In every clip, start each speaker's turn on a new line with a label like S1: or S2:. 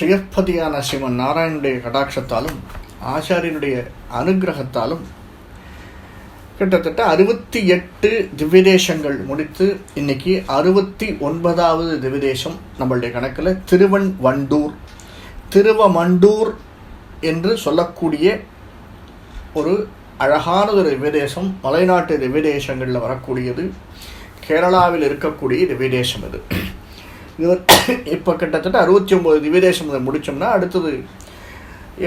S1: ஸ்ரீயப்பதியான சிவன் நாராயணனுடைய கடாட்சத்தாலும் ஆச்சாரியனுடைய அனுகிரகத்தாலும் கிட்டத்தட்ட அறுபத்தி எட்டு திவ்யதேசங்கள் முடித்து இன்னைக்கு அறுபத்தி ஒன்பதாவது திவ்யதேசம் நம்மளுடைய கணக்கில் திருவன் வண்டூர் திருவமண்டூர் என்று சொல்லக்கூடிய ஒரு அழகானதொரு திவ்யதேசம் மலைநாட்டு திவ்யதேசங்களில் வரக்கூடியது கேரளாவில் இருக்கக்கூடிய திவ்யதேசம் இது இவர் இப்போ கிட்டத்தட்ட அறுபத்தி ஒம்பது திவ்யதேசம் இதை முடித்தோம்னா அடுத்தது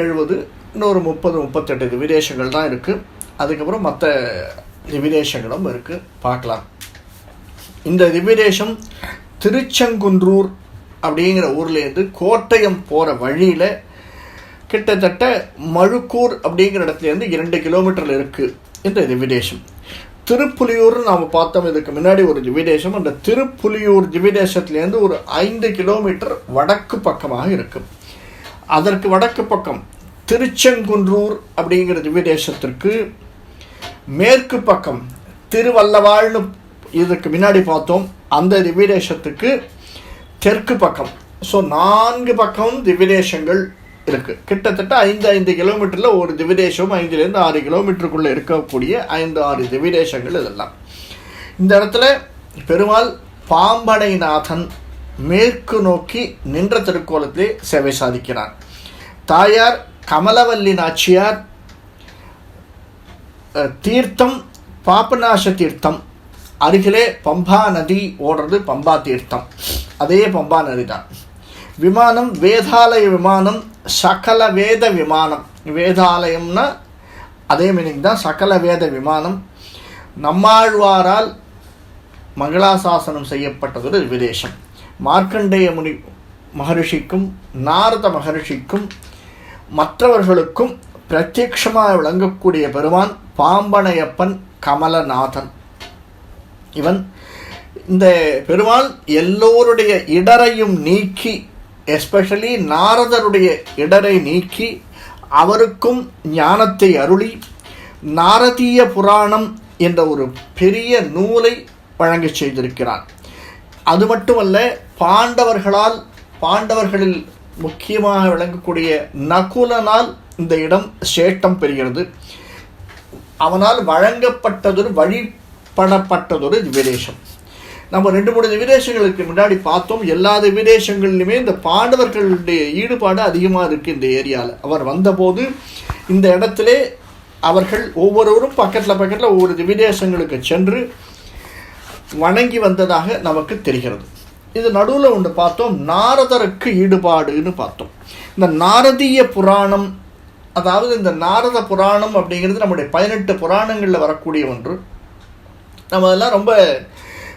S1: எழுபது இன்னொரு முப்பது முப்பத்தெட்டு திவிதேசங்கள் தான் இருக்குது அதுக்கப்புறம் மற்ற திவிதேசங்களும் இருக்குது பார்க்கலாம். இந்த திவிதேசம் திருச்செங்குன்றூர் அப்படிங்கிற ஊர்லேருந்து கோட்டயம் போகிற வழியில் கிட்டத்தட்ட மழுக்கூர் அப்படிங்கிற இடத்துலேருந்து இரண்டு கிலோமீட்டரில் இருக்குது இந்த திவிதேசம் திருப்புலியூர் நாம் பார்த்தோம். இதுக்கு முன்னாடி ஒரு திவ்யதேசம் அந்த திருப்புலியூர் திவ்யதேசத்துலேருந்து ஒரு ஐந்து கிலோமீட்டர் வடக்கு பக்கமாக இருக்கும். அதற்கு வடக்கு பக்கம் திருச்செங்குன்றூர் அப்படிங்கிற திவ்யதேசத்திற்கு மேற்கு பக்கம் திருவல்லவாழ்னு இதுக்கு முன்னாடி பார்த்தோம். அந்த திவ்யதேசத்துக்கு தெற்கு பக்கம். ஸோ நான்கு பக்கம் திவ்யதேசங்கள் இருக்குது கிட்டத்தட்ட ஐந்து ஐந்து கிலோமீட்டரில் ஒரு திவ்யதேசம் ஐந்துலேருந்து ஆறு கிலோமீட்டருக்குள்ளே இருக்கக்கூடிய ஐந்து ஆறு திவிதேசங்கள் இதெல்லாம். இந்த இடத்துல பெருமாள் பாம்படைநாதன் மேற்கு நோக்கி நின்ற திருக்கோலத்திலே சேவை சாதிக்கிறான் தாயார் கமலவல்லி நாச்சியார் தீர்த்தம் பாபநாச தீர்த்தம் அருகிலே பம்பா நதி ஓடுறது பம்பா தீர்த்தம். அதே பம்பா நதி தான் விமானம் வேதாலய விமானம் சகல வேத விமானம். வேதாலயம்னா அதே மீனிங் தான் சகல வேத விமானம். நம்மாழ்வாரால் மங்களாசாசனம் செய்யப்பட்டதொரு விதேசம். மார்க்கண்டேய முனி மகரிஷிக்கும் நாரத மகரிஷிக்கும் மற்றவர்களுக்கும் பிரத்யக்ஷமாக விளங்கக்கூடிய பெருமான் பாம்பனையப்பன் கமலநாதன். இவன் இந்த பெருமாள் எல்லோருடைய இடரையும் நீக்கி எஸ்பெஷலி நாரதருடைய இடரை நீக்கி அவருக்கும் ஞானத்தை அருளி நாரதீய புராணம் என்ற ஒரு பெரிய நூலை வழங்கச் செய்திருக்கிறார். அது மட்டுமல்ல பாண்டவர்களால் பாண்டவர்களில் முக்கியமாக விளங்கக்கூடிய நகுலனால் இந்த இடம் சேட்டம் பெறுகிறது. அவனால் வழங்கப்பட்டதொரு வழிபடப்பட்டதொரு விதேசம் நம்ம ரெண்டு மூணு விதேசங்களுக்கு முன்னாடி பார்த்தோம் எல்லா விதேசங்கள்லையுமே இந்த பாண்டவர்களுடைய ஈடுபாடு அதிகமாக இருக்குது இந்த ஏரியாவில் அவர் வந்தபோது இந்த இடத்துல அவர்கள் ஒவ்வொருவரும் பக்கத்தில் பக்கத்தில் ஒவ்வொரு விதேசங்களுக்கு சென்று வணங்கி வந்ததாக நமக்கு தெரிகிறது. இது நடுவில் ஒன்று பார்த்தோம் நாரதருக்கு ஈடுபாடுன்னு பார்த்தோம். இந்த நாரதீய புராணம் அதாவது இந்த நாரத புராணம் அப்படிங்கிறது நம்முடைய பதினெட்டு புராணங்களில் வரக்கூடிய ஒன்று. நம்ம அதெல்லாம் ரொம்ப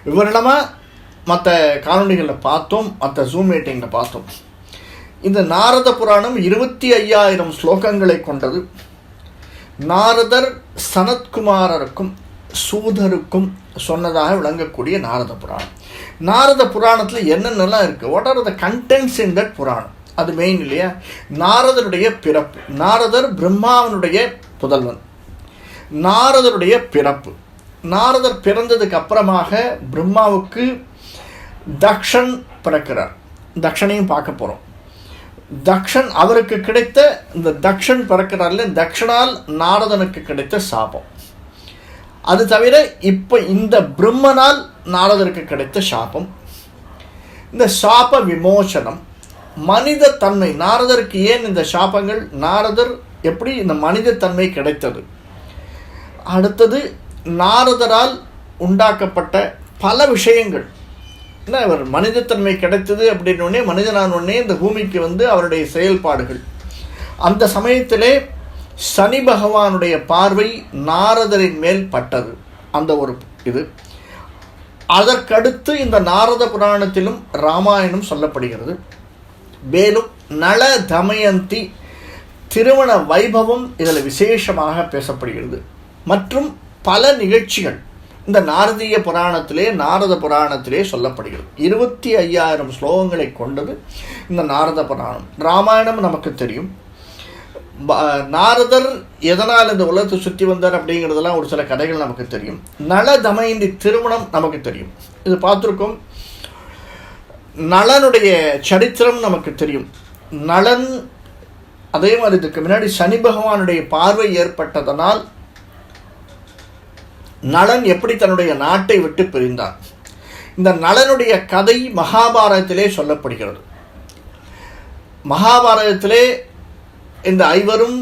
S1: விவரணமாக மற்ற காணொலிகளில் பார்த்தோம் மற்ற ஜூம் மீட்டிங்கில் பார்த்தோம். இந்த நாரத புராணம் இருபத்தி ஐயாயிரம் ஸ்லோகங்களை கொண்டது. நாரதர் சனத்குமாரருக்கும் சூதருக்கும் சொன்னதாக விளங்கக்கூடிய நாரத புராணம். நாரத புராணத்தில் என்னென்னலாம் இருக்குது what are the contents in that புராணம்? அது மெயின் இல்லையா? நாரதருடைய பிறப்பு. நாரதர் பிரம்மாவனுடைய புதல்வன். நாரதருடைய பிறப்பு. நாரதர் பிறந்ததுக்கு அப்புறமாக பிரம்மாவுக்கு தக்ஷன் பிறக்கிறார். தக்ஷனையும் பார்க்க போகிறோம் தக்ஷன் அவருக்கு கிடைத்த இந்த தக்ஷன் பிறக்கிறார்ல தக்ஷனால் நாரதனுக்கு கிடைத்த சாபம். அது தவிர இப்போ இந்த பிரம்மனால் நாரதருக்கு கிடைத்த சாபம். இந்த சாப விமோசனம். மனித தன்மை. நாரதருக்கு ஏன் இந்த சாபங்கள்? நாரதர் எப்படி இந்த மனித தன்மை கிடைத்தது? அடுத்தது நாரதரால் உண்டாக்கப்பட்ட பல விஷயங்கள். என்ன அவர் மனிதத்தன்மை கிடைத்தது அப்படின்னோடனே மனிதனான உடனே இந்த பூமிக்கு வந்து அவருடைய செயல்பாடுகள். அந்த சமயத்திலே சனி பகவானுடைய பார்வை நாரதரின் மேல் பட்டது. அந்த ஒரு இது. அதற்கடுத்து இந்த நாரத புராணத்திலும் ராமாயணம் சொல்லப்படுகிறது. மேலும் நல தமயந்தி திருமண வைபவம் இதில் விசேஷமாக பேசப்படுகிறது. மற்றும் பல நிகழ்ச்சிகள் இந்த நாரதீய புராணத்திலே நாரத புராணத்திலே சொல்லப்படுகிறது. இருபத்தி ஐயாயிரம் ஸ்லோகங்களை கொண்டது இந்த நாரத புராணம். ராமாயணம் நமக்கு தெரியும். ப- நாரதர் எதனால் இந்த உலகத்தை சுற்றி வந்தார் அப்படிங்கிறதெல்லாம் ஒரு சில கதைகள் நமக்கு தெரியும். நல தமயந்தி திருமணம் நமக்கு தெரியும். இது பார்த்துருக்கோம். நலனுடைய சரித்திரம் நமக்கு தெரியும். நலன் அதே மாதிரி இதுக்கு முன்னாடி சனி பகவானுடைய பார்வை ஏற்பட்டதனால் நலன் எப்படி தன்னுடைய நாட்டை விட்டு பிரிந்தான்? இந்த நலனுடைய கதை மகாபாரதத்திலே சொல்லப்படுகிறது. மகாபாரதத்திலே இந்த ஐவரும்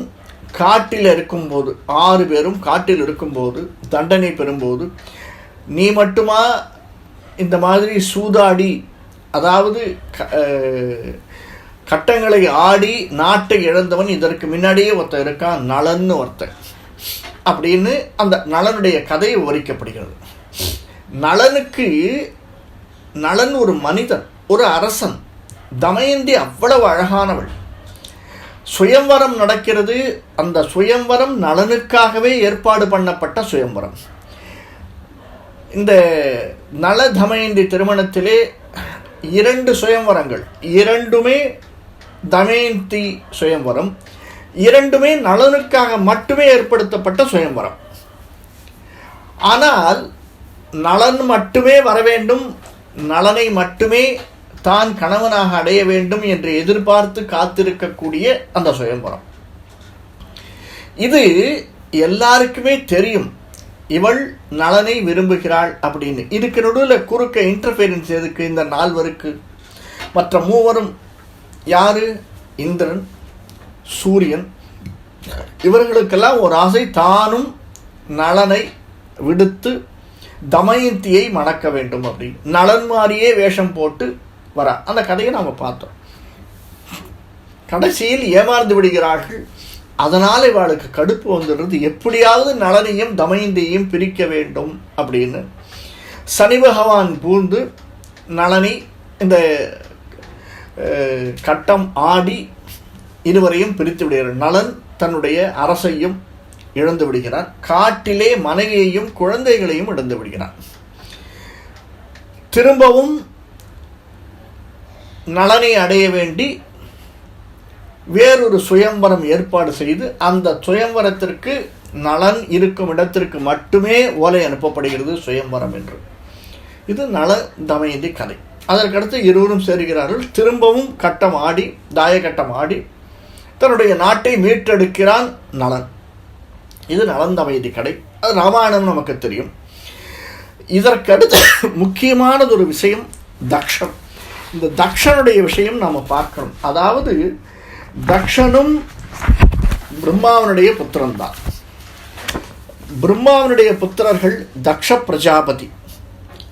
S1: காட்டில் இருக்கும்போது ஆறு பேரும் காட்டில் இருக்கும்போது தண்டனை பெறும்போது நீ மட்டுமா இந்த மாதிரி சூதாடி அதாவது க- கட்டங்களை ஆடி நாட்டை இழந்தவன் இதற்கு முன்னாடியே ஒருத்தன் இருக்கான் நலன்னு ஒருத்தன். அப்படின்னு அந்த நலனுடைய கதை விவரிக்கப்படுகிறது. நலனுக்கு நலன் ஒரு மனிதன் ஒரு அரசன். தமயந்தி அவ்வளவு அழகானவள். சுயம்வரம் நடக்கிறது அந்த சுயம்வரம் நலனுக்காகவே ஏற்பாடு பண்ணப்பட்ட சுயம்வரம். இந்த நல தமயந்தி திருமணத்திலே இரண்டு சுயம்வரங்கள். இரண்டுமே தமயந்தி சுயம்வரம் இரண்டுமே நலனுக்காக மட்டுமே ஏற்படுத்தப்பட்ட சுயம்பரம் ஆனால் நலன் மட்டுமே வர வேண்டும் நலனை மட்டுமே தான் கணவனாக அடைய வேண்டும் என்று எதிர்பார்த்து காத்திருக்கக்கூடிய அந்த சுயம்பரம் இது எல்லாருக்குமே தெரியும். இவள் நலனை விரும்புகிறாள் அப்படின்னு. இதுக்கு நடுவில் குறுக்க இன்டர்ஃபியரன்ஸ் எதுக்கு? இந்த நால்வருக்கு. மற்ற மூவரும் யாரு? இந்திரன். சூரியன். இவர்களுக்கெல்லாம் ஒரு ஆசை தானும் நலனை விடுத்து தமயந்தியை மணக்க வேண்டும் அப்படின்னு நலன் மாதிரியே வேஷம் போட்டு வர. அந்த கதையை நாம் பார்த்தோம். கடைசியில் ஏமாந்து விடுகிறார்கள். அதனால் இவளுக்கு கடுப்பு வந்துடுறது எப்படியாவது நலனையும் தமயந்தியையும் பிரிக்க வேண்டும் அப்படின்னு. சனி பகவான் பூந்து நளனி இந்த கட்டம் ஆடி இருவரையும் பிரித்து விடுகிறார். நலன் தன்னுடைய அரசையும் இழந்து விடுகிறார். காட்டிலே மனைவியையும் குழந்தைகளையும் இழந்து விடுகிறார். திரும்பவும் நலனை அடைய வேண்டி வேறொரு சுயம்பரம் ஏற்பாடு செய்து அந்த சுயம்பரத்திற்கு நலன் இருக்கும் இடத்திற்கு மட்டுமே ஓலை அனுப்பப்படுகிறது சுயம்பரம் என்று. இது நல தமயந்தி கதை. அதற்கடுத்து இருவரும் சேர்கிறார்கள். திரும்பவும் கட்டம் ஆடி தாயக்கட்டம் ஆடி தன்னுடைய நாட்டை மீட்டெடுக்கிறான் நலன். இது நலன் கடை. அது ராமாயணம் நமக்கு தெரியும். இதற்கடுத்து முக்கியமானது ஒரு விஷயம் தக்ஷன். இந்த தக்ஷனுடைய விஷயம் நாம் பார்க்கணும். அதாவது தக்ஷனும் பிரம்மாவனுடைய புத்திரன் தான் பிரம்மாவனுடைய புத்திரர்கள் தக்ஷ பிரஜாபதி.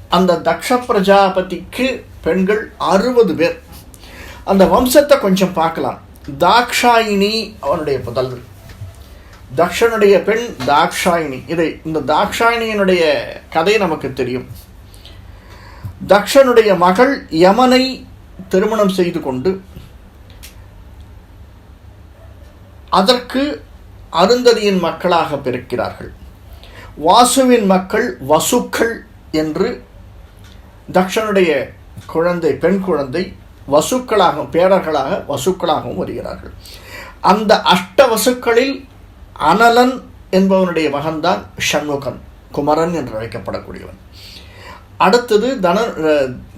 S1: அந்த தக்ஷ பிரஜாபதிக்கு பெண்கள் அறுபது பேர். அந்த வம்சத்தை கொஞ்சம் பார்க்கலாம். தாக்ஷாயினி அவனுடைய புதல்வர் தக்ஷனுடைய பெண் தாக்ஷாயினி. இதை இந்த தாக்ஷாயினியினுடைய கதை நமக்கு தெரியும். தக்ஷனுடைய மகள் யமனை திருமணம் செய்து கொண்டு அதற்கு அருந்ததியின் மக்களாக பிறக்கிறார்கள். வாசுவின் மக்கள் வசுக்கள் என்று தக்ஷனுடைய குழந்தை பெண் குழந்தை வசுக்களாகவும் பேரர்களாக வசுக்களாகவும் வருகிறார்கள். அந்த அஷ்ட வசுக்களில் அனலன் என்பவனுடைய மகன்தான் ஷண்முகன் குமரன் என்று அழைக்கப்படக்கூடியவன். அடுத்தது தன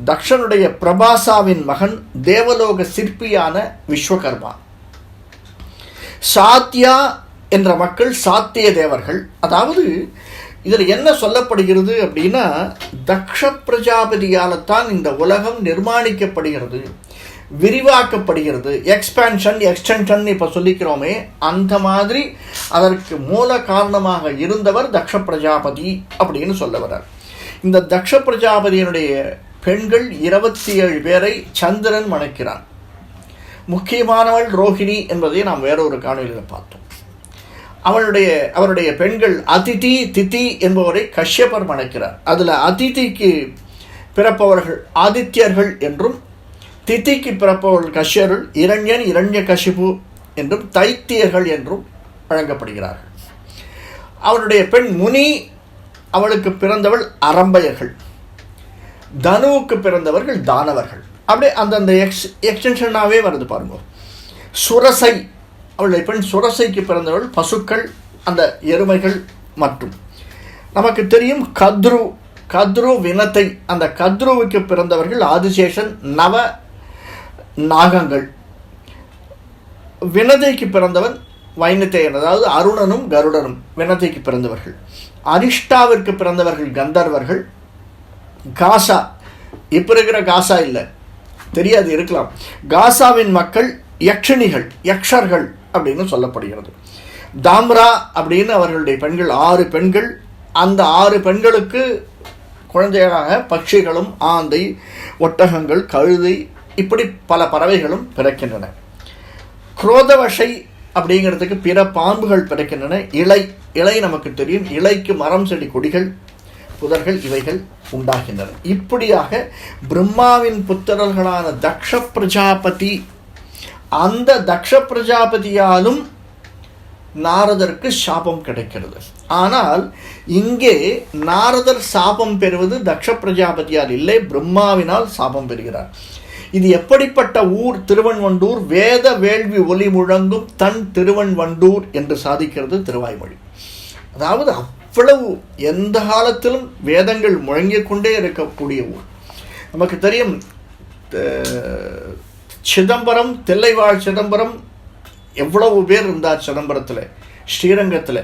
S1: தக்ஷனுடைய பிரபாசாவின் மகன் தேவலோக சிற்பியான விஸ்வகர்மா. சாத்தியா என்ற மக்கள் சாத்திய தேவர்கள் அதாவது இதில் என்ன சொல்லப்படுகிறது அப்படின்னா தக்ஷ பிரஜாபதியால் தான் இந்த உலகம் நிர்மாணிக்கப்படுகிறது விரிவாக்கப்படுகிறது எக்ஸ்பேன்ஷன் எக்ஸ்டென்ஷன் இப்போ சொல்லிக்கிறோமே அந்த மாதிரி அதற்கு மூல காரணமாக இருந்தவர் தக்ஷ பிரஜாபதி அப்படின்னு சொல்ல வர்றார். இந்த தக்ஷ பிரஜாபதியினுடைய பெண்கள் இருபத்தி ஏழு பேரை சந்திரன் மணக்கிறான். முக்கியமானவள் ரோஹிணி என்பதை நாம் வேறொரு காணொலியில் பார்த்தோம். அவளுடைய அவருடைய பெண்கள் அதிதி திதி என்பவரை கஷ்யபர் மணக்கிறார். அதில் அதிதிக்கு பிறப்பவர்கள் ஆதித்யர்கள் என்றும் திதிக்கு பிறப்பவர்கள் கஷ்யர்கள் இரண்யன் இரண்ய கஷிபு என்றும் தைத்தியர்கள் என்றும் வழங்கப்படுகிறார்கள். அவருடைய பெண் முனி அவளுக்கு பிறந்தவள் அரம்பையர்கள். தனுவுக்கு பிறந்தவர்கள் தானவர்கள். அப்படியே அந்தந்த எக்ஸ் எக்ஸ்டென்ஷனாகவே வருது பாருங்க. சுரசை அவளுடைய பெண் சுரசைக்கு பிறந்தவள் பசுக்கள் அந்த எருமைகள் மற்றும் நமக்கு தெரியும் கத்ரு கத்ரு வினத்தை அந்த கத்ருவுக்கு பிறந்தவர்கள் ஆதிசேஷன் நவ நாகங்கள். வினதைக்கு பிறந்தவன் வைனத்தையன் அதாவது அருணனும் கருடனும் வினதைக்கு பிறந்தவர்கள். அரிஷ்டாவிற்கு பிறந்தவர்கள் கந்தர்வர்கள். காசா இப்போ இருக்கிற காசா இல்லை தெரியாது இருக்கலாம். காசாவின் மக்கள் யக்ஷிணிகள் யக்ஷர்கள். அப்படின்னு சொல்லப்படுகிறது. தாம்ரா அப்படின்னு அவர்களுடைய பெண்கள் ஆறு பெண்கள். அந்த ஆறு பெண்களுக்கு குழந்தைகளாக பட்சிகளும் ஆந்தை ஒட்டகங்கள் கழுதை இப்படி பல பறவைகளும் பிறக்கின்றன. குரோதவஷை அப்படிங்கிறதுக்கு பிற பாம்புகள் பிறக்கின்றன. இலை இலை நமக்கு தெரியும். இலைக்கு மரம் செடி கொடிகள் புதர்கள் இவைகள் உண்டாகின்றன. இப்படியாக பிரம்மாவின் புத்திரர்களான தக்ஷ பிரஜாபதி அந்த தக்ஷ பிரஜாபதியாலும் நாரதருக்கு சாபம் கிடைக்கிறது. ஆனால் இங்கே நாரதர் சாபம் பெறுவது தக்ஷ பிரஜாபதியால் இல்லை பிரம்மாவினால் சாபம் பெறுகிறார். இது எப்படிப்பட்ட ஊர் திருவன்வண்டூர்? வேத வேள்வி ஒலி முழங்கும் தன் திருவன்வண்டூர் என்று சாதிக்கிறது திருவாய்மொழி. அதாவது அவ்வளவு எந்த காலத்திலும் வேதங்கள் முழங்கிக் கொண்டே இருக்கக்கூடிய ஊர். நமக்கு தெரியும் சிதம்பரம் தில்லைவாழ் சிதம்பரம் எவ்வளவு பேர் இருந்தார் சிதம்பரத்தில் ஸ்ரீரங்கத்தில்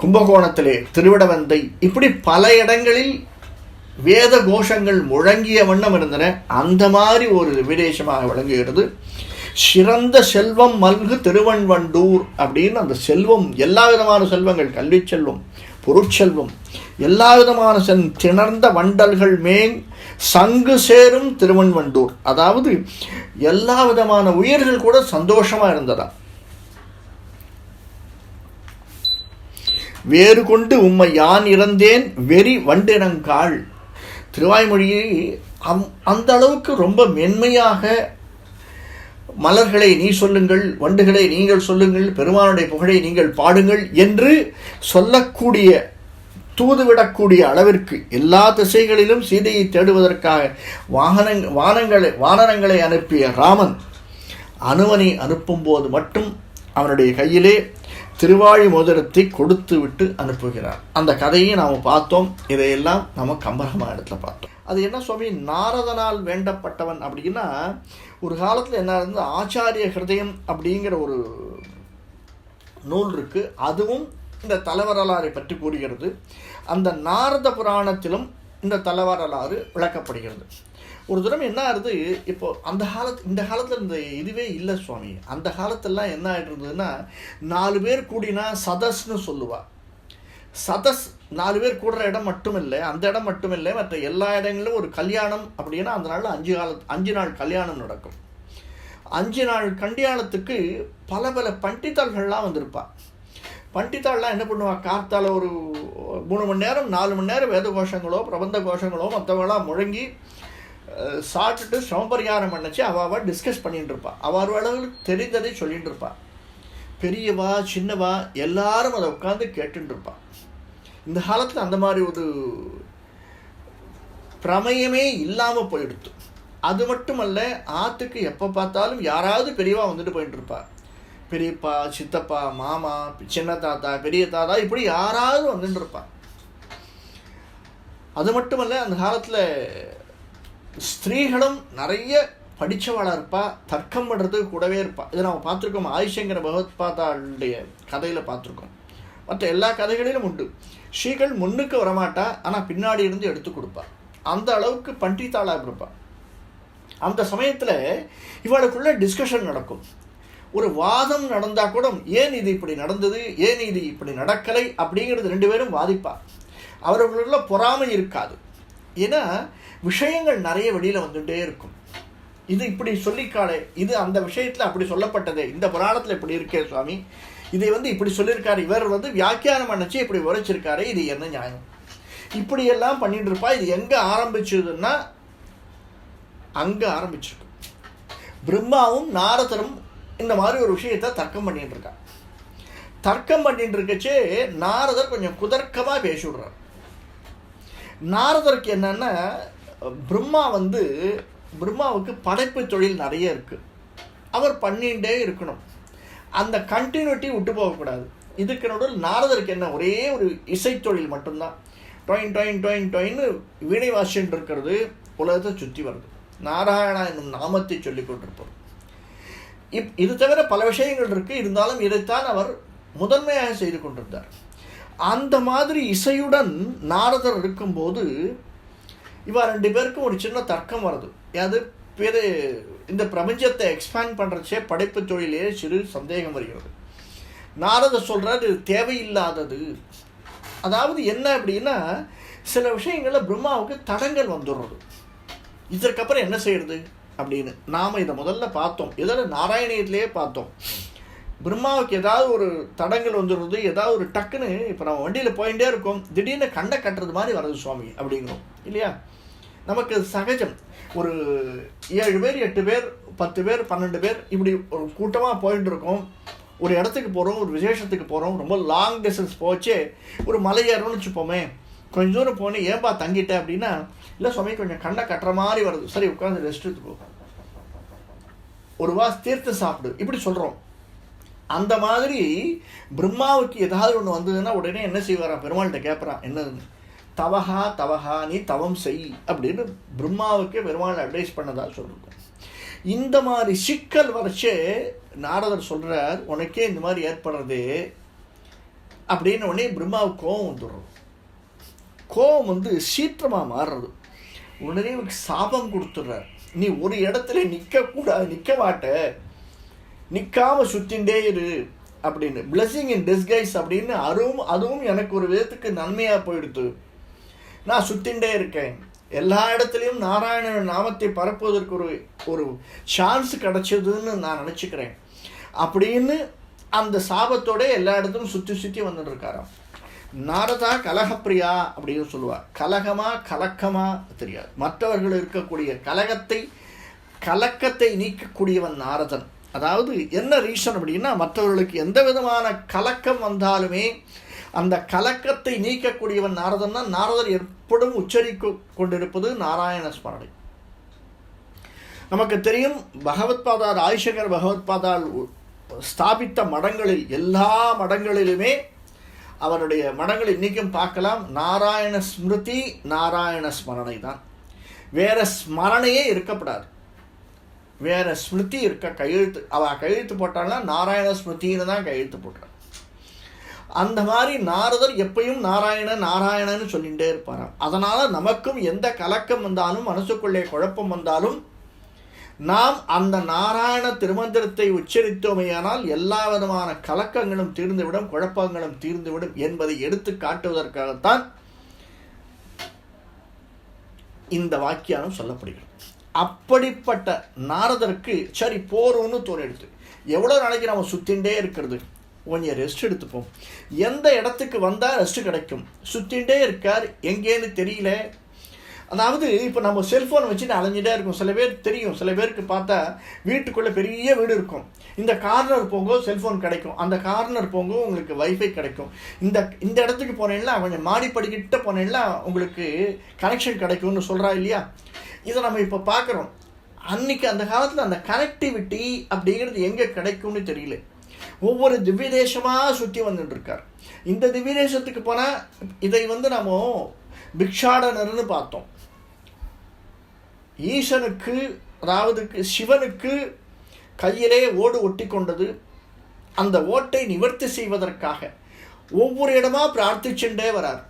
S1: கும்பகோணத்திலே திருவிடவந்தை இப்படி பல இடங்களில் வேத கோஷங்கள் முழங்கிய வண்ணம் இருந்தன. அந்த மாதிரி ஒரு விதேசமாக விளங்குகிறது. சிறந்த செல்வம் மல்கு திருவன்வண்டூர் அப்படின்னு அந்த செல்வம் எல்லா விதமான செல்வங்கள் கல்வி செல்வம் பொருட்செல்வம் எல்லா விதமான சென் திணர்ந்த வண்டல்கள் மேல் சங்கு சேரும் திருவன்வண்டூர். அதாவது எல்லா விதமான உயிர்கள் கூட சந்தோஷமா இருந்ததா? வேறு கொண்டு உம்மை யான் இறந்தேன்? வெறி வண்டினங்காள் திருவாய்மொழியை அம் அந்த அளவுக்கு ரொம்ப மென்மையாக மலர்களை நீ சொல்லுங்கள் வண்டுகளை நீங்கள் சொல்லுங்கள் பெருமானுடைய புகழை நீங்கள் பாடுங்கள் என்று சொல்லக்கூடிய தூதுவிடக்கூடிய அளவிற்கு எல்லா திசைகளிலும் சீதையை தேடுவதற்காக வாகனங் வானங்களை வானரங்களை அனுப்பிய ராமன் அனுமனை அனுப்பும்போது மட்டும் அவனுடைய கையிலே திருவாழி மோதிரத்தை கொடுத்து விட்டு அனுப்புகிறார். அந்த கதையை நாம் பார்த்தோம். இதையெல்லாம் நம்ம கம்பராமாயணத்தில் பார்த்தோம். அது என்ன சுவாமி? நாரதனால் வேண்டப்பட்டவன் அப்படின்னா ஒரு காலத்தில் என்ன இருந்தது ஆச்சாரிய ஹிருதயம் அப்படிங்கிற ஒரு நூல் இருக்குது அதுவும் இந்த தலைவரலாறை பற்றி கூறுகிறது. அந்த நாரத புராணத்திலும் இந்த தலைவரலாறு விளக்கப்படுகிறது. ஒரு தடவை என்ன ஆகுது? இப்போ அந்த காலத்து இந்த காலத்தில் இந்த இதுவே இல்லை சுவாமி. அந்த காலத்திலலாம் என்ன ஆகிட்டு இருந்ததுன்னா நாலு பேர் கூடினா சதஸ்னு சொல்லுவாள் சதஸ் நாலு பேர் கூடுற இடம் மட்டும் இல்லை அந்த இடம் மட்டும் இல்லை மற்ற எல்லா இடங்களிலும் ஒரு கல்யாணம் அப்படின்னா அந்த நாளில் அஞ்சு கால அஞ்சு நாள் கல்யாணம் நடக்கும். அஞ்சு நாள் கல்யாணத்துக்கு பல பல பண்டிதர்கள்லாம் வந்திருப்பாள் பண்டிதாள்லாம் என்ன பண்ணுவாள் காத்தால் ஒரு மூணு மணி நேரம் நாலு மணி நேரம் வேத கோஷங்களோ பிரபந்த கோஷங்களோ மற்றவங்களாம் முழங்கி சாப்பிட்டுட்டு சாப்பிட்டுட்டு சிரமபரிகாரம் பண்ணச்சு. அவாவா டிஸ்கஸ் பண்ணிட்டு இருப்பாள் அவர் அளவுக்கு தெரிந்ததை சொல்லிட்டு இருப்பாள் பெரியவா சின்னவா எல்லாரும் அதை உட்காந்து கேட்டுட்டு இருப்பாள் இந்த காலத்தில் அந்த மாதிரி ஒரு பிரமயமே இல்லாமல் போயிடுத்து. அது மட்டுமல்ல ஆற்றுக்கு எப்போ பார்த்தாலும் யாராவது பெரியவா வந்துட்டு போயிட்டு இருப்பாள் பெரியப்பா சித்தப்பா மாமா சின்ன தாத்தா பெரிய தாத்தா இப்படி யாராவது வந்துட்டு இருப்பா அது மட்டுமல்ல அந்த காலத்தில் ஸ்திரீகளும் நிறைய படித்தவளாக இருப்பா தர்க்கம் பண்ணுறதுக்கு கூடவே இருப்பா. இதை நம்ம பார்த்துருக்கோம் ஆயுஷங்கிற பகவத்பாதாளுடைய கதையில் பார்த்துருக்கோம். மற்ற எல்லா கதைகளிலும் உண்டு. ஸ்ரீகள் முன்னுக்கு வரமாட்டா ஆனால் பின்னாடி இருந்து எடுத்து கொடுப்பா. அந்த அளவுக்கு பண்டித்தாளாக இருப்பாள் அந்த சமயத்தில் இவளுக்குள்ளே டிஸ்கஷன் நடக்கும். ஒரு வாதம் நடந்தால் கூட ஏன் இது இப்படி நடந்தது? ஏன் இது இப்படி நடக்கலை? அப்படிங்கிறது ரெண்டு பேரும் வாதிப்பார். அவர்களுள்ள பொறாமை இருக்காது. ஏன்னா விஷயங்கள் நிறைய வெளியில் வந்துட்டே இருக்கும். இது இப்படி சொல்லிக்காளே இது அந்த விஷயத்தில் அப்படி சொல்லப்பட்டதே இந்த புராணத்தில் இப்படி இருக்கே சுவாமி. இதை வந்து இப்படி சொல்லியிருக்காரு. இவர் வந்து வியாக்கியானம் பண்ணச்சு இப்படி உரைச்சிருக்காரு இது என்ன நியாயம்? இப்படியெல்லாம் பண்ணிட்டு இருப்பா. இது எங்கே ஆரம்பிச்சதுன்னா அங்கே ஆரம்பிச்சிருக்கு. பிரம்மாவும் நாரதரும் இந்த மாதிரி ஒரு விஷயத்தை தர்க்கம் பண்ணிகிட்டு இருக்கான் தர்க்கம் பண்ணிட்டு இருக்கச்சே நாரதர் கொஞ்சம் குதர்க்கமாக பேசிவிடுறார். நாரதருக்கு என்னென்னா பிரம்மா வந்து பிரம்மாவுக்கு படைப்பு தொழில் நிறைய இருக்குது அவர் பண்ணிகிட்டே இருக்கணும். அந்த கண்டினியூட்டி விட்டு போகக்கூடாது. இதுக்கு நடுவில் நாரதருக்கு என்ன ஒரே ஒரு இசைத்தொழில் மட்டும்தான். டொயின் டொயின் டொயின் டொயின்னு வீணை வாசின்னு இருக்கிறது உலகத்தை சுற்றி வருது. நாராயணா என்னும் நாமத்தை சொல்லிக் கொண்டிருப்போம் இப் இது தவிர பல விஷயங்கள் இருக்குது இருந்தாலும் இதைத்தான் அவர் முதன்மையாக செய்து கொண்டிருந்தார். அந்த மாதிரி இசையுடன் நாரதர் இருக்கும்போது இவா ரெண்டு பேருக்கும் ஒரு சின்ன தர்க்கம் வருது. அது பேர் இந்த பிரபஞ்சத்தை எக்ஸ்பேண்ட் பண்ணுறச்சே படைப்பு தொழிலே சிறு சந்தேகம் வருகிறது. நாரதர் சொல்கிறார் இது தேவையில்லாதது. அதாவது என்ன அப்படின்னா சில விஷயங்களில் பிரம்மாவுக்கு தடங்கள் வந்துடுறது. இதற்கப்புறம் என்ன செய்யறது? அப்படின்னு நாம் இதை முதல்ல பார்த்தோம். இதில் நாராயணியத்திலேயே பார்த்தோம். பிரம்மாவுக்கு ஏதாவது ஒரு தடங்கள் வந்துடுறது ஏதாவது ஒரு டக்குன்னு இப்போ நம்ம வண்டியில் போயிட்டே இருக்கோம். திடீர்னு கண்டை கட்டுறது மாதிரி வருது சுவாமி அப்படிங்கிறோம். இல்லையா? நமக்கு சகஜம். ஒரு ஏழு பேர் எட்டு பேர் பத்து பேர் பன்னெண்டு பேர் இப்படி ஒரு கூட்டமாக போயிட்டு இருக்கோம். ஒரு இடத்துக்கு போகிறோம் ஒரு விசேஷத்துக்கு போகிறோம் ரொம்ப லாங் டிஸ்டன்ஸ் போச்சே. ஒரு மலை ஏறணும்னு வச்சுப்போமே. கொஞ்சம் தூரம் போனேன். ஏன்பா தங்கிட்டேன் அப்படின்னா இல்லை சுவாமி கொஞ்சம் கண்ணை கட்டுற மாதிரி வருது. சரி உட்காந்து ரெஸ்ட் எடுத்துக்கோ. ஒரு வா தீர்த்து சாப்பிடு. இப்படி சொல்கிறோம் அந்த மாதிரி பிரம்மாவுக்கு ஏதாவது ஒன்று வந்ததுன்னா உடனே என்ன செய்வாரா? பெருமாள்கிட்ட கேட்குறான் என்னதுன்னு? தவஹா தவஹா நீ தவம் செய் அப்படின்னு பிரம்மாவுக்கே பெருமாள் அட்வைஸ் பண்ணதாக சொல்லியிருக்கோம் இந்த மாதிரி சிக்கல் வரைச்சே நாரதர் சொல்கிறார் உனக்கே இந்த மாதிரி ஏற்படுறது அப்படின்னு உடனே பிரம்மாவுக்கு கோவம் வந்துடுறோம் கோபம் வந்து சீற்றமாக மாறுறது. உடனே சாபம் கொடுத்துட்றார். நீ ஒரு இடத்துல நிற்கக்கூடாது நிற்க மாட்ட. நிற்காம சுற்றிண்டே இரு அப்படின்னு. பிளஸ்ஸிங் இன் டிஸ்கைஸ் அப்படின்னு அதுவும் அதுவும் எனக்கு ஒரு விதத்துக்கு நன்மையாக போயிடுத்து நான் சுற்றிண்டே இருக்கேன். எல்லா இடத்துலையும் நாராயணன் நாமத்தை பரப்புவதற்கு ஒரு ஒரு சான்ஸ் கிடச்சதுன்னு நான் நினச்சிக்கிறேன். அப்படின்னு அந்த சாபத்தோட எல்லா இடத்துலும் சுற்றி சுற்றி வந்துட்டு இருக்காராம். நாரதா கலகப்பிரியா அப்படின்னு சொல்லுவார் கலகமா கலக்கமா தெரியாது. மற்றவர்கள் இருக்கக்கூடிய கலகத்தை கலக்கத்தை நீக்கக்கூடியவன் நாரதன். அதாவது என்ன ரீசன் அப்படின்னா மற்றவர்களுக்கு எந்த விதமான கலக்கம் வந்தாலுமே அந்த கலக்கத்தை நீக்கக்கூடியவன் நாரதன்னா நாரதர் எப்படும் உச்சரிக்க கொண்டிருப்பது நாராயண ஸ்மரணை. நமக்கு தெரியும் பகவத்பாதார் ஆயிஷகர் பகவத்பாதால் ஸ்தாபித்த மடங்களில் எல்லா மடங்களிலுமே அவருடைய மடங்கள் இன்றைக்கும் பார்க்கலாம். நாராயண ஸ்மிருதி நாராயண ஸ்மரணை தான். வேற ஸ்மரணையே இருக்கப்படாது. வேற ஸ்மிருதி இருக்க கையெழுத்து அவள் கையெழுத்து போட்டான்னா நாராயண ஸ்மிருதின்னு தான் கையெழுத்து போட்டான் அந்த மாதிரி நாரதர் எப்பயும் நாராயண நாராயணன்னு சொல்லிகிட்டே இருப்பாராம். அதனால் நமக்கும் எந்த கலக்கம் வந்தாலும் மனசுக்குள்ளே குழப்பம் வந்தாலும் நாம் அந்த நாராயண திருமந்திரத்தை உச்சரித்தோமையானால் எல்லா விதமான கலக்கங்களும் தீர்ந்துவிடும் குழப்பங்களும் தீர்ந்துவிடும் என்பதை எடுத்து காட்டுவதற்காகத்தான் இந்த வாக்கியானம் சொல்லப்படுகிறது. அப்படிப்பட்ட நாரதருக்கு சரி போறோம்னு தோணிடுது. எவ்வளோ நாளைக்கு நம்ம சுத்தின்ண்டே இருக்கிறது? கொஞ்சம் ரெஸ்ட் எடுத்துப்போம். எந்த இடத்துக்கு வந்தால் ரெஸ்ட் கிடைக்கும்? சுத்தின்ண்டே இருக்கார். எங்கேன்னு தெரியல. அதாவது இப்போ நம்ம செல்ஃபோன் வச்சுட்டு அலைஞ்சிட்டே இருக்கும். சில பேர் தெரியும். சில பேருக்கு பார்த்தா வீட்டுக்குள்ளே பெரிய வீடு இருக்கும். இந்த கார்னர் போங்க செல்ஃபோன் கிடைக்கும். அந்த கார்னர் போங்க உங்களுக்கு வைஃபை கிடைக்கும். இந்த இந்த இடத்துக்கு போனேன்னா கொஞ்சம் மாடிப்படிக்கிட்ட போனேன்னா உங்களுக்கு கனெக்ஷன் கிடைக்கும்னு சொல்கிறா இல்லையா? இதை நம்ம இப்போ பார்க்குறோம். அன்னைக்கு அந்த காலத்தில் அந்த கனெக்டிவிட்டி அப்படிங்கிறது எங்கே கிடைக்கும்னு தெரியல. ஒவ்வொரு திவ்ய தேசமாக சுற்றி வந்துட்டு இருக்கார். இந்த திவ்ய தேசத்துக்கு போனால் இதை வந்து நம்ம பிக்ஷாடனர்னு பார்த்தோம். ஈசனுக்கு அதாவது சிவனுக்கு கையிலே ஓடு ஒட்டி கொண்டது அந்த ஓட்டை நிவர்த்தி செய்வதற்காக ஒவ்வொரு இடமா பிரார்த்திச்சுட்டே வரார்.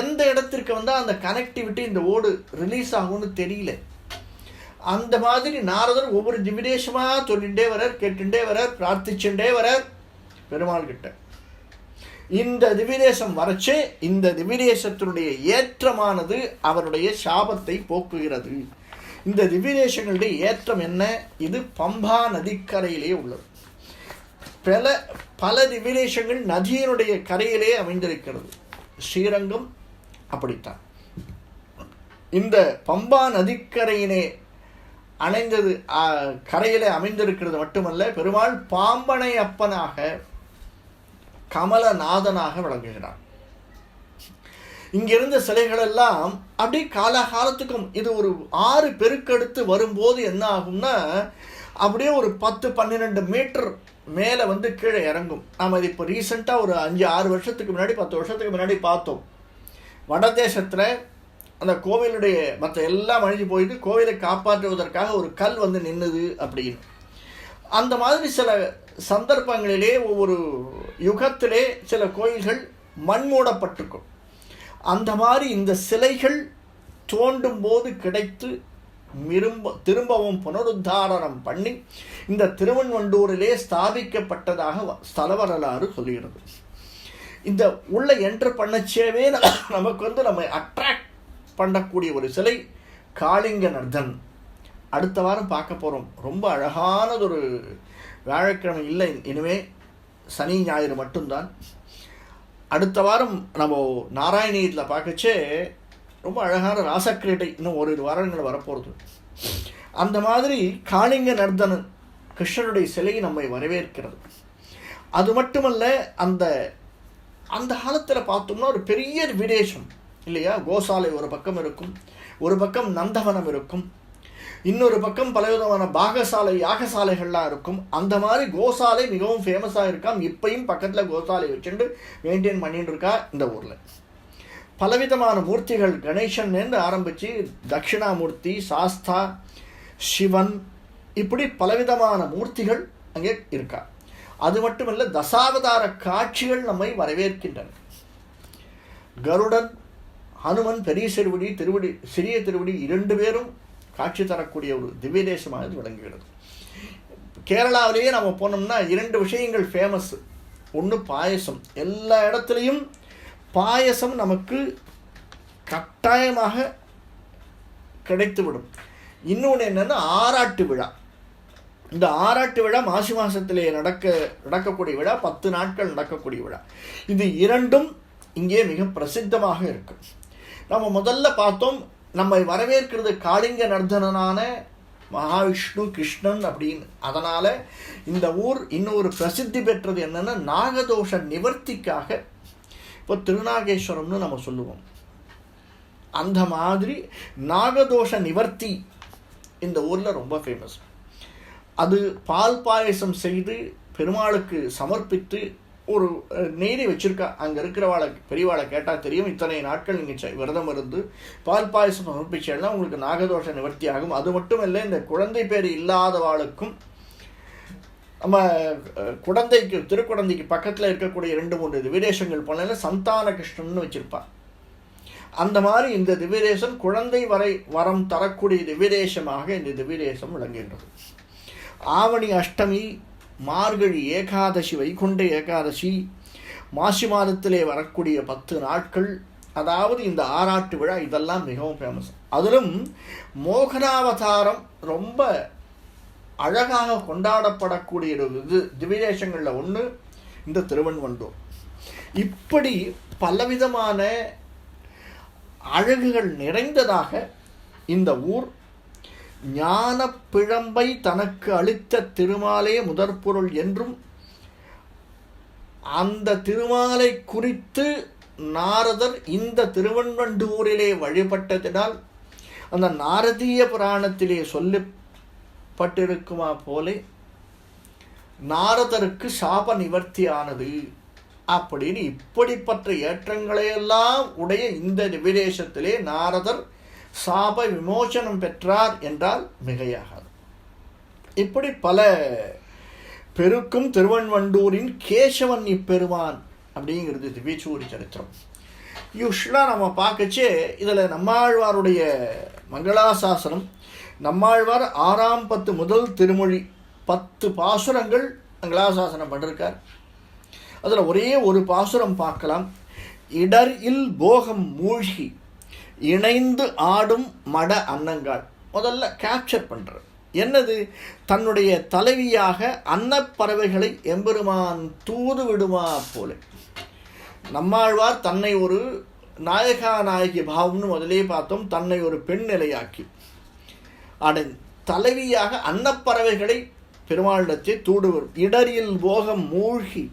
S1: எந்த இடத்திற்கு வந்தால் அந்த கனெக்டிவிட்டி இந்த ஓடு ரிலீஸ் ஆகும்னு தெரியல. அந்த மாதிரி நாரதர் ஒவ்வொரு நிமிடேஷமாக சொல்லிகிட்டே வரார் கேட்டுட்டே வரார் பிரார்த்திச்சுட்டே வரார் பெருமாள் கிட்ட இந்த திவிதேசம் வரைச்சு இந்த திவிதேசத்தினுடைய ஏற்றமானது அவருடைய சாபத்தை போக்குகிறது. இந்த திவ்யதேசங்களுடைய ஏற்றம் என்ன? இது பம்பா நதிக்கரையிலே உள்ளது. பல பல ரிவிலேஷன்கள் நதியினுடைய கரையிலே அமைந்திருக்கிறது. ஸ்ரீரங்கம் அப்படித்தான். இந்த பம்பா நதிக்கரையினே அணைந்தது கரையிலே அமைந்திருக்கிறது மட்டுமல்ல பெருமாள் பாம்பனை அப்பனாக கமலநாதனாக இங்கே இருந்த சிலைகள் எல்லாம் அப்படியே காலகாலத்துக்கும் இது ஒரு ஆறு பெருக்கெடுத்து வரும்போது என்ன ஆகும்னா அப்படியே ஒரு பத்து பன்னிரெண்டு மீட்டர் மேலே வந்து கீழே இறங்கும். நாம் இது இப்போ ரீசெண்டாக ஒரு அஞ்சு ஆறு வருஷத்துக்கு முன்னாடி பத்து வருஷத்துக்கு முன்னாடி பார்த்தோம். வடதேசத்தில் அந்த கோவிலுடைய மற்ற எல்லாம் அழிஞ்சு போயிட்டு கோவிலை காப்பாற்றுவதற்காக ஒரு கல் வந்து நின்றுது அப்படின்னு. அந்த மாதிரி சில சந்தர்ப்பங்களிலே ஒவ்வொரு யுகத்திலே சில கோயில்கள் மண்மூடப்பட்டிருக்கும். அந்த மாதிரி இந்த சிலைகள் தோண்டும் போது கிடைத்து மிரும்ப திரும்பவும் புனருத்தாரணம் பண்ணி இந்த திருவன்வண்டூரிலே ஸ்தாபிக்கப்பட்டதாக வ- ஸ்தல வரலாறு சொல்லுகிறது இந்த உள்ள என்ட்ரு பண்ணச்சேவே நமக்கு வந்து நம்ம அட்ராக்ட் பண்ணக்கூடிய ஒரு சிலை காளிங்க நர்தன் அடுத்த வாரம் பார்க்க போகிறோம் ரொம்ப அழகானதொரு வியாழக்கிழமை இல்லை. இனிமே சனி ஞாயிறு மட்டும்தான். அடுத்த வாரம் நம்ம நாராயணியத்தில் பார்க்கச்சே ரொம்ப அழகான ராசக்கிரீடை இன்னும் ஒரு வாரங்கள் வரப்போகிறது அந்த மாதிரி காளிங்க நர்தனன் கிருஷ்ணனுடைய சிலை நம்மை வரவேற்கிறது. அது மட்டுமல்ல அந்த அந்த காலத்தில் பார்த்தோம்னா ஒரு பெரிய விடேசம் இல்லையா? கோசாலை ஒரு பக்கம் இருக்கும் ஒரு பக்கம் நந்தவனம் இருக்கும் இன்னொரு பக்கம் பலவிதமான பாகசாலை யாகசாலைகள்லாம் இருக்கும். அந்த மாதிரி கோசாலை மிகவும் ஃபேமஸாக இருக்காம் இப்பையும் பக்கத்தில் கோசாலை வச்சுட்டு மெயின்டைன் பண்ணிட்டு இருக்கா இந்த ஊரில். பலவிதமான மூர்த்திகள் கணேசன்லேருந்து ஆரம்பித்து தட்சிணாமூர்த்தி சாஸ்தா சிவன் இப்படி பலவிதமான மூர்த்திகள் அங்கே இருக்கா. அது மட்டுமல்ல தசாவதார காட்சிகள் நம்மை வரவேற்கின்றன. கருடன் ஹனுமன் பெரிய சிறுவடி திருவடி சிறிய திருவடி இரண்டு பேரும் காட்சி தரக்கூடிய ஒரு திவ்ய தேசமாக இது விளங்குகிறது. கேரளாவிலேயே நம்ம போனோம்னா இரண்டு விஷயங்கள் ஃபேமஸ் ஒன்று பாயசம். எல்லா இடத்துலையும் பாயசம் நமக்கு கட்டாயமாக கிடைத்துவிடும். இன்னொன்று என்னென்னா ஆராட்டு விழா. இந்த ஆராட்டு விழா மாசி மாதத்திலே நடக்க நடக்கக்கூடிய விழா பத்து நாட்கள் நடக்கக்கூடிய விழா. இது இரண்டும் இங்கே மிக பிரசித்தமாக இருக்கும் நம்ம முதல்ல பார்த்தோம் நம்மை வரவேற்கிறது காளிங்க நர்தனனான மகாவிஷ்ணு கிருஷ்ணன் அப்படின்னு. அதனால் இந்த ஊர் இன்னொரு பிரசித்தி பெற்றது என்னென்னா நாகதோஷ நிவர்த்திக்காக இப்போ திருநாகேஸ்வரம்னு நம்ம சொல்லுவோம். அந்த மாதிரி நாகதோஷ நிவர்த்தி இந்த ஊரில் ரொம்ப ஃபேமஸ் அது பால் பாயசம் செய்து பெருமாளுக்கு சமர்ப்பித்து ஒரு நெய்தி வச்சிருக்கா அங்கே இருக்கிறவாளை பெரியவாளை கேட்டால் தெரியும் இத்தனை நாட்கள் நீங்கள் விரதம் இருந்து பால் பாயசம் சமர்ப்பிச்சேன்னா உங்களுக்கு நாகதோஷ நிவர்த்தி ஆகும். அது மட்டும் இல்லை இந்த குழந்தை பேர் இல்லாதவாளுக்கும் நம்ம குழந்தைக்கு குடந்தைக்கு திருக்குடந்தைக்கு பக்கத்தில் இருக்கக்கூடிய ரெண்டு மூன்று திவிதேசங்கள் போனால சந்தான கிருஷ்ணன் வச்சிருப்பா. அந்த மாதிரி இந்த திவ்யதேசம் குழந்தை வரை வரம் தரக்கூடிய திவ்யதேசமாக இந்த திவ்யதேசம் விளங்குகின்றது. ஆவணி அஷ்டமி மார்கழி ஏகாதசி வைகுண்ட ஏகாதசி மாசி மாதத்திலே வரக்கூடிய பத்து நாட்கள் அதாவது இந்த ஆராட்டு விழா இதெல்லாம் மிகவும் ஃபேமஸ் அதிலும் மோகனாவதாரம் ரொம்ப அழகாக கொண்டாடப்படக்கூடிய ஒரு இது. திவிதேசங்களில் ஒன்று இந்த திருவன்வண்டூர் இப்படி பலவிதமான அழகுகள் நிறைந்ததாக இந்த ஊர் ஞான பிழம்பை தனக்கு அளித்த திருமாலே முதற்பொருள் என்றும் அந்த திருமாலை குறித்து நாரதர் இந்த திருவண்வண்டூரிலே வழிபட்டதினால் அந்த நாரதீய புராணத்திலே சொல்லப்பட்டிருக்குமா போலே நாரதருக்கு சாப நிவர்த்தியானது. அப்படின்னு இப்படிப்பட்ட ஏற்றங்களையெல்லாம் உடைய இந்த விதேசத்திலே நாரதர் சாப விமோசனம் பெற்றார் என்றால் மிகையாகாது. இப்படி பல பெருக்கும் திருவன்வண்டூரின் கேசவன் இப்பெருமான் அப்படிங்கிறது திவ்யச்சூரி சரித்திரம். யூஸ்வலாக நம்ம பார்க்கச்சே இதில் நம்மாழ்வாருடைய மங்களாசாசனம் நம்மாழ்வார் ஆறாம் பத்து முதல் திருமொழி பத்து பாசுரங்கள் மங்களாசாசனம் பண்ணிருக்கார். அதில் ஒரே ஒரு பாசுரம் பார்க்கலாம். இடர் இல் போகம் மூழ்கி இணைந்து ஆடும் மட அன்னங்காள் முதல்ல கேப்சர் பண்ணுறது என்னது? தன்னுடைய தலைவியாக அன்னப்பறவைகளை எம்பெருமான் தூது விடுமா போல. நம்மாழ்வார் தன்னை ஒரு நாயகா நாயகி பாவம்னு முதலே பார்த்தோம். தன்னை ஒரு பெண் நிலையாக்கி அட தலைவியாக அன்னப்பறவைகளை பெருமாளிடத்தை தூடுவர் இடரில் போகம் மூழ்கி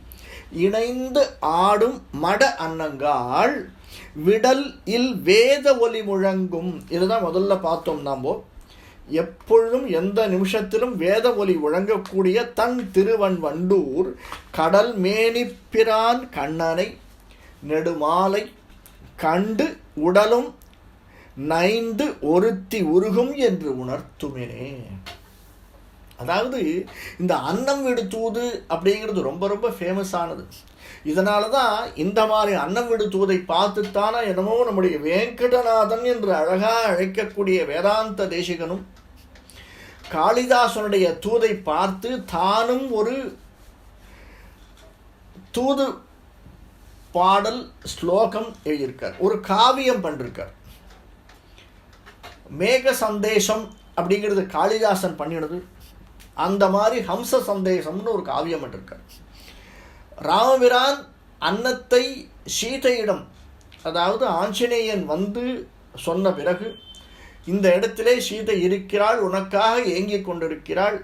S1: இணைந்து ஆடும் மட அன்னங்காள் விடல் இல் வேத ஒலி முழங்கும். இதுதான் முதல்ல பார்த்தோம் நாம். எப்பொழுதும் எந்த நிமிஷத்திலும் வேத ஒலி முழங்கக்கூடிய தன் திருவன் வண்டூர் கடல் மேனிப்பிரான் கண்ணனை நெடுமாலை கண்டு உடலும் நைந்து ஒருத்தி உருகும் என்று உணர்த்துமினே. அதாவது இந்த அன்னம் விடு தூது அப்படிங்கிறது ரொம்ப ரொம்ப ஃபேமஸ் ஆனது. இதனால தான் இந்த மாதிரி அன்னமிடு தூதை பார்த்துத்தானே என்னமோ நம்முடைய வேங்கடநாதன் என்று அழகாக அழைக்கக்கூடிய வேதாந்த தேசிகனும் காளிதாசனுடைய தூதை பார்த்து தானும் ஒரு தூது பாடல் ஸ்லோகம் எழுதியிருக்கார். ஒரு காவியம் பண்ணிருக்கார். மேக சந்தேசம் அப்படிங்கிறது காளிதாசன் பண்ணினது. அந்த மாதிரி ஹம்ச சந்தேசம்னு ஒரு காவியம் பண்ணிருக்கார். ராமபிரான் அன்னத்தை சீதையிடம் அதாவது ஆஞ்சநேயன் வந்து சொன்ன பிறகு இந்த இடத்திலே சீதை இருக்கிறாள் உனக்காக ஏங்கிக் கொண்டிருக்கிறாள்.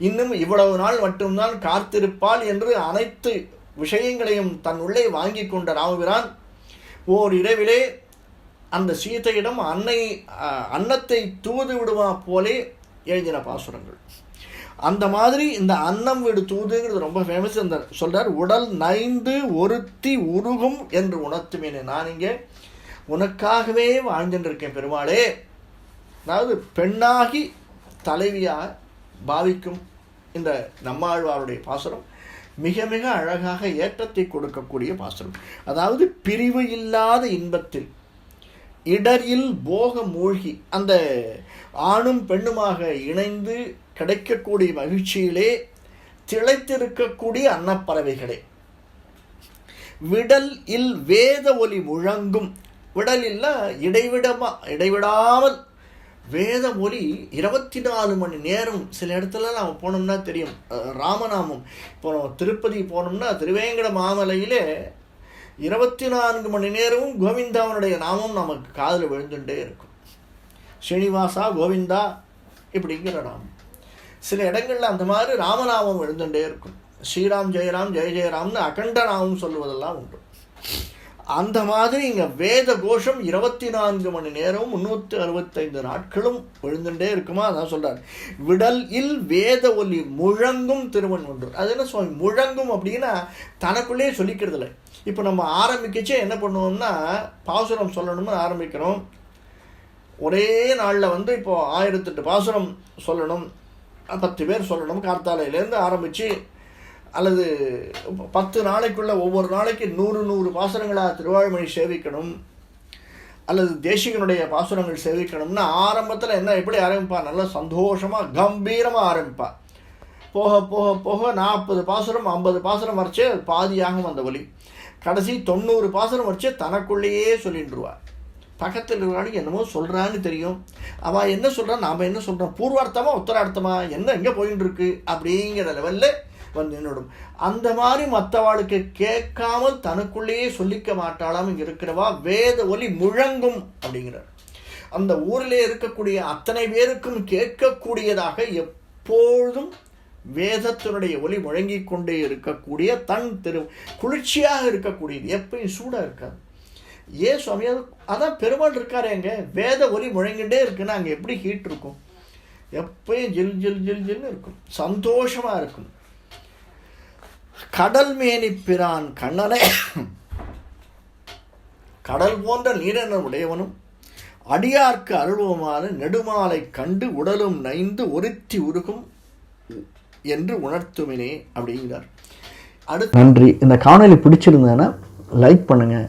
S1: இன்னும் இவ்வளவு நாள் மட்டும்தான் காத்திருப்பாள் என்று அனைத்து விஷயங்களையும் தன் உள்ளே வாங்கி கொண்ட ராமபிரான் ஓர் இரவிலே அந்த சீதையிடம் அன்னை அன்னத்தை தூது விடுமா போலே எழுதின பாசுரங்கள். அந்த மாதிரி இந்த அன்னம் விடு தூதுங்கிறது ரொம்ப ஃபேமஸ் அந்த சொல்கிறார் உடல் நைந்து ஒருத்தி உருகும் என்று உணர்த்துமேனே நான் இங்கே உனக்காகவே வாழ்ந்துட்டுருக்கேன் பெருமாளே. அதாவது பெண்ணாகி தலைவியாக பாவிக்கும் இந்த நம்மாழ்வாருடைய பாசுரம் மிக மிக அழகாக ஏற்றத்தை கொடுக்கக்கூடிய பாசுரம். அதாவது பிரிவு இல்லாத இன்பத்தில் இடரில் போக மூழ்கி அந்த ஆணும் பெண்ணுமாக இணைந்து கிடைக்கக்கூடிய மகிழ்ச்சியிலே திளைத்திருக்கக்கூடிய அன்னப்பறவைகளே. விடல் இல் வேத ஒலி முழங்கும். விடல் இல்லை இடைவிடமா இடைவிடாமல் வேத ஒலி இருபத்தி நாலு மணி நேரம் சில இடத்துல நாம் போனோம்னா தெரியும். ராமநாமம். இப்போ திருப்பதி போனோம்னா திருவேங்கட மாமலையிலே இருபத்தி நான்கு மணி நேரமும் கோவிந்தாவனுடைய நாமம் நமக்கு காதில் விழுந்துட்டே இருக்கும். ஸ்ரீனிவாசா கோவிந்தா இப்படிங்கிற நாமம். சில இடங்களில் அந்த மாதிரி ராமநாமம் எழுந்துகிட்டே இருக்கும். ஸ்ரீராம் ஜெயராம் ஜெய ஜெயராம்னு அகண்ட நாமம் சொல்லுவதெல்லாம் உண்டு. அந்த மாதிரி இங்கே வேத கோஷம் இருபத்தி நான்கு மணி நேரம் முந்நூற்றி அறுபத்தைந்து நாட்களும் விழுந்துட்டே இருக்குமா? அதான் சொல்கிறார் விடல் இல் வேத ஒலி முழங்கும் திருவன் ஒன்று அது என்ன சுவாமி? முழங்கும் அப்படின்னா தனக்குள்ளேயே சொல்லிக்கிறது இல்லை இப்போ நம்ம ஆரம்பிக்கச்சே என்ன பண்ணுவோம்னா பாசுரம் சொல்லணும்னு ஆரம்பிக்கிறோம். ஒரே நாளில் வந்து இப்போது ஆயிரத்தெட்டு பாசுரம் சொல்லணும். பத்து பேர் சொல்லணும். கார்த்தாலையிலேருந்து ஆரம்பித்து அல்லது பத்து நாளைக்குள்ள ஒவ்வொரு நாளைக்கு நூறு நூறு பாசுரங்களாக திருவாழ்மொழி சேவிக்கணும். அல்லது தேசிகனுடைய பாசுரங்கள் சேவிக்கணும்னா ஆரம்பத்தில் என்ன எப்படி ஆரம்பிப்பா? நல்லா சந்தோஷமாக கம்பீரமாக ஆரம்பிப்பா. போக போக போக நாற்பது பாசுரம் ஐம்பது பாசுரம் வரைச்சே பாதியாகும் அந்த ஒலி. கடைசி தொண்ணூறு பாசுரம் வரைச்சே தனக்குள்ளேயே சொல்லிட்டுருவா பக்கத்தில் இருக்கிறாளுக்கு என்னமோ சொல்கிறான்னு தெரியும். அவன் என்ன சொல்கிறான் நாம் என்ன சொல்கிறோம் பூர்வார்த்தமாக உத்தரார்த்தமாக என்ன எங்கே போயின்னு இருக்கு அப்படிங்கிற லெவலில் வந்து நின்றுடும் அந்த மாதிரி மற்றவாளுக்கு கேட்காமல் தனக்குள்ளேயே சொல்லிக்க மாட்டாளாம். இங்கே இருக்கிறவா வேத ஒலி முழங்கும் அப்படிங்கிறார். அந்த ஊரிலே இருக்கக்கூடிய அத்தனை பேருக்கும் கேட்கக்கூடியதாக எப்பொழுதும் வேதத்தினுடைய ஒலி முழங்கிக் கொண்டே இருக்கக்கூடிய தன் திரு குளிர்ச்சியாக இருக்கக்கூடியது. எப்பயும் சூடாக இருக்காது. ஏன் சுவாமியார் அதான் பெருமாள் இருக்காரு எங்க வேத ஒலி முழங்கிட்டே இருக்குன்னா அங்கே எப்படி ஹீட் இருக்கும்? எப்பயும் ஜில் ஜில் ஜில் ஜில்னு இருக்கும். சந்தோஷமாக இருக்கும். கடல் மேனி பிரான் கண்ணனை கடல் போன்ற நீரன உடையவனும் அடியார்க்கு அருள்வமான நெடுமாலை கண்டு உடலும் நைந்து ஒருத்தி உருகும் என்று உணர்த்துமினே அப்படிங்கிறார். அடுத்து நன்றி. இந்த காணொலி பிடிச்சிருந்தேன்னா லைக் பண்ணுங்கள்